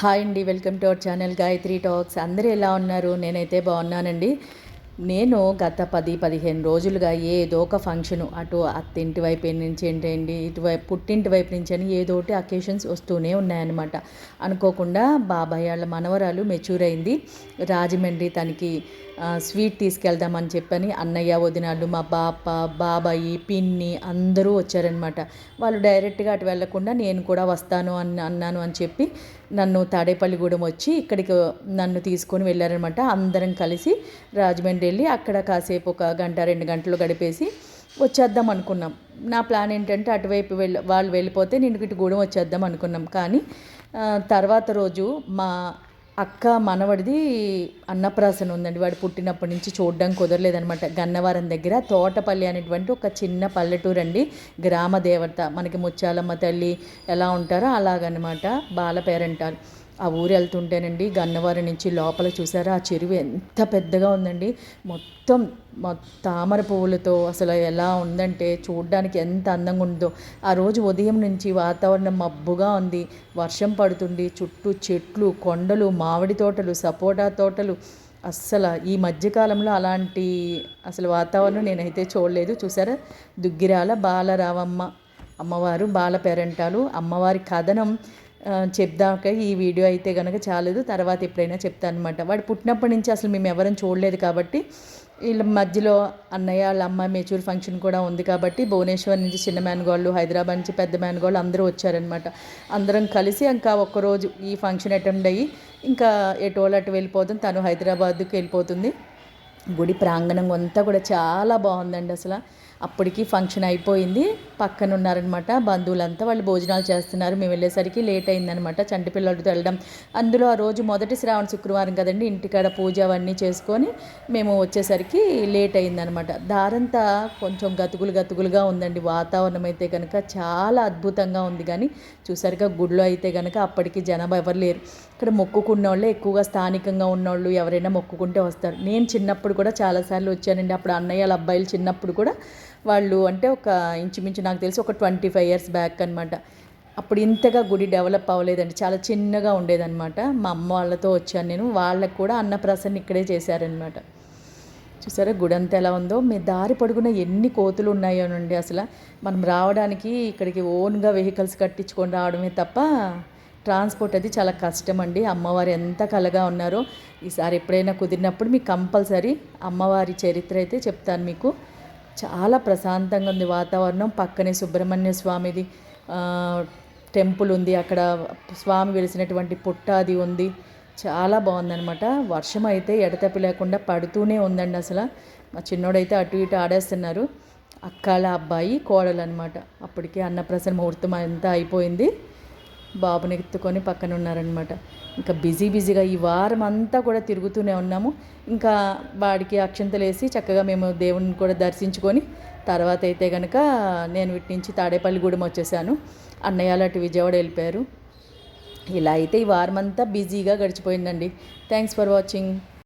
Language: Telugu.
హాయ్ అండి welcome to our channel Gayatri talks. అందరూ ఎలా ఉన్నారు? నేనైతే బాగున్నానండి. నేను గత పది పదిహేను రోజులుగా ఏదో ఒక ఫంక్షన్ అటు అత్తింటి వైపు నుంచి ఏంటండి ఇటువైపు పుట్టింటి వైపు నుంచి అని ఏదో ఒకటి అకేషన్స్ వస్తూనే ఉన్నాయన్నమాట. అనుకోకుండా బాబాయ్ వాళ్ళ మనవరాలు మెచ్యూర్ అయింది. రాజమండ్రి తనకి స్వీట్ తీసుకెళ్దామని చెప్పని అన్నయ్య వదినాలు మా బాప బాబాయి పిన్ని అందరూ వచ్చారనమాట వాళ్ళు డైరెక్ట్గా అటు వెళ్ళకుండా నేను కూడా వస్తాను అని అన్నాను అని చెప్పి నన్ను తాడేపల్లిగూడెం వచ్చి ఇక్కడికి నన్ను తీసుకొని వెళ్ళారనమాట. అందరం కలిసి రాజమండ్రి వెళ్ళి అక్కడ కాసేపు ఒక గంట రెండు గంటలు గడిపేసి వచ్చేద్దాం అనుకున్నాం. నా ప్లాన్ ఏంటంటే అటువైపు వెళ్ళి వాళ్ళు వెళ్ళిపోతే నేను ఇటు గూడెం వచ్చేద్దాం అనుకున్నాం. కానీ తర్వాత రోజు మా అక్క మనవడిది అన్నప్రాసన ఉందండి. వాడు పుట్టినప్పటి నుంచి చూడడం కుదరలేదనమాట గన్నవరం దగ్గర తోటపల్లి అనేటువంటి ఒక చిన్న పల్లెటూరు అండి. గ్రామ దేవత. మనకి ముత్యాలమ్మ తల్లి ఎలా ఉంటారో అలాగనమాట బాల పేరంటారు. ఆ ఊరు వెళ్తుంటేనండి గన్నవరం నుంచి లోపల చూసారా? ఆ చెరువు ఎంత పెద్దగా ఉందండి. మొత్తం తామర పువ్వులతో అసలు ఎలా ఉందంటే చూడడానికి ఎంత అందంగా ఉందో. ఆ రోజు ఉదయం నుంచి వాతావరణం మబ్బుగా ఉంది. వర్షం పడుతుంది. చుట్టూ చెట్లు కొండలు మామిడి తోటలు సపోటా తోటలు. అస్సలు ఈ మధ్యకాలంలో అలాంటి అసలు వాతావరణం నేనైతే చూడలేదు. చూసారా? దుగ్గిరాల బాలరావమ్మ అమ్మవారు బాల పేరంటాలు. అమ్మవారి కథనం చెప్దాక ఈ వీడియో అయితే కనుక చాలదు. తర్వాత ఎప్పుడైనా చెప్తాను అనమాట వాడు పుట్టినప్పటి నుంచి అసలు మేము ఎవరని చూడలేదు కాబట్టి వీళ్ళ మధ్యలో అన్నయ్య వాళ్ళ అమ్మాయి మెచ్యూర్ ఫంక్షన్ కూడా ఉంది కాబట్టి భువనేశ్వర్ నుంచి చిన్న మేనగోళ్ళు హైదరాబాద్ నుంచి పెద్ద మేనగోళ్ళు అందరూ వచ్చారనమాట. అందరం కలిసి ఇంకా ఒక్కరోజు ఈ ఫంక్షన్ అటెండ్ అయ్యి ఇంకా ఎటోళ్ళు అటు వెళ్ళిపోతుంది తను హైదరాబాద్కి వెళ్ళిపోతుంది. గుడి ప్రాంగణం అంతా కూడా చాలా బాగుందండి అసలు. అప్పటికి ఫంక్షన్ అయిపోయింది. పక్కన ఉన్నారనమాట బంధువులంతా వాళ్ళు భోజనాలు చేస్తున్నారు. మేము వెళ్ళేసరికి లేట్ అయిందనమాట. చంటి పిల్లలతో వెళ్ళడం. అందులో ఆ రోజు మొదటి శ్రావణ శుక్రవారం కదండి. ఇంటికాడ పూజ అవన్నీ చేసుకొని మేము వచ్చేసరికి లేట్ అయిందనమాట. దారంతా కొంచెం గతుకులు గతుకులుగా ఉందండి. వాతావరణం అయితే కనుక చాలా అద్భుతంగా ఉంది కానీ చూసారుగా గుడిలో అయితే కనుక అప్పటికి జనాభా ఎవరు లేరు. ఇక్కడ మొక్కుకున్న వాళ్ళే ఎక్కువగా స్థానికంగా ఉన్నవాళ్ళు ఎవరైనా మొక్కుకుంటే వస్తారు. నేను చిన్నప్పుడు కూడా చాలాసార్లు వచ్చానండి. అప్పుడు అన్నయ్య వాళ్ళ అబ్బాయిలు చిన్నప్పుడు కూడా వాళ్ళు అంటే ఒక ఇంచుమించు నాకు తెలిసి ఒక ట్వంటీ ఫైవ్ ఇయర్స్ బ్యాక్ అనమాట అప్పుడు ఇంతగా గుడి డెవలప్ అవ్వలేదండి. చాలా చిన్నగా ఉండేదన్నమాట. మా అమ్మ వాళ్ళతో వచ్చాను నేను. వాళ్ళకు కూడా అన్నప్రాసన్న ఇక్కడే చేశారనమాట చూసారా గుడి అంతా ఎలా ఉందో? మీ దారి పొడుగున ఎన్ని కోతులు ఉన్నాయోనండి అసలు. మనం రావడానికి ఇక్కడికి ఓన్గా వెహికల్స్ కట్టించుకొని రావడమే తప్ప ట్రాన్స్పోర్ట్ అది చాలా కష్టం అండి అమ్మవారు ఎంత కలగా ఉన్నారో. ఈసారి ఎప్పుడైనా కుదిరినప్పుడు మీకు కంపల్సరీ అమ్మవారి చరిత్ర అయితే చెప్తాను మీకు. చాలా ప్రశాంతంగా ఉంది వాతావరణం. పక్కనే సుబ్రహ్మణ్య స్వామిది టెంపుల్ ఉంది. అక్కడ స్వామి వెలిసినటువంటి పుట్ట అది ఉంది. చాలా బాగుందనమాట వర్షం అయితే ఎడతెప్పి లేకుండా పడుతూనే ఉందండి అసలు. మా చిన్నోడైతే అటు ఇటు ఆడేస్తున్నారు. అక్కాల అబ్బాయి కోడలు అనమాట అప్పటికే అన్నప్రసన్న ముహూర్తం అంతా అయిపోయింది. బాబుని ఎత్తుకొని పక్కన ఉన్నారనమాట ఇంకా బిజీ బిజీగా ఈ వారం అంతా కూడా తిరుగుతూనే ఉన్నాము. ఇంకా వాడికి అక్షంతలు వేసి చక్కగా మేము దేవుని కూడా దర్శించుకొని తర్వాత అయితే కనుక నేను వీటి నుంచి తాడేపల్లిగూడెం వచ్చేసాను. అన్నయ్య అటు విజయవాడ వెళ్ళిపోయారు. ఇలా అయితే ఈ వారం అంతా బిజీగా గడిచిపోయిందండి. Thanks for watching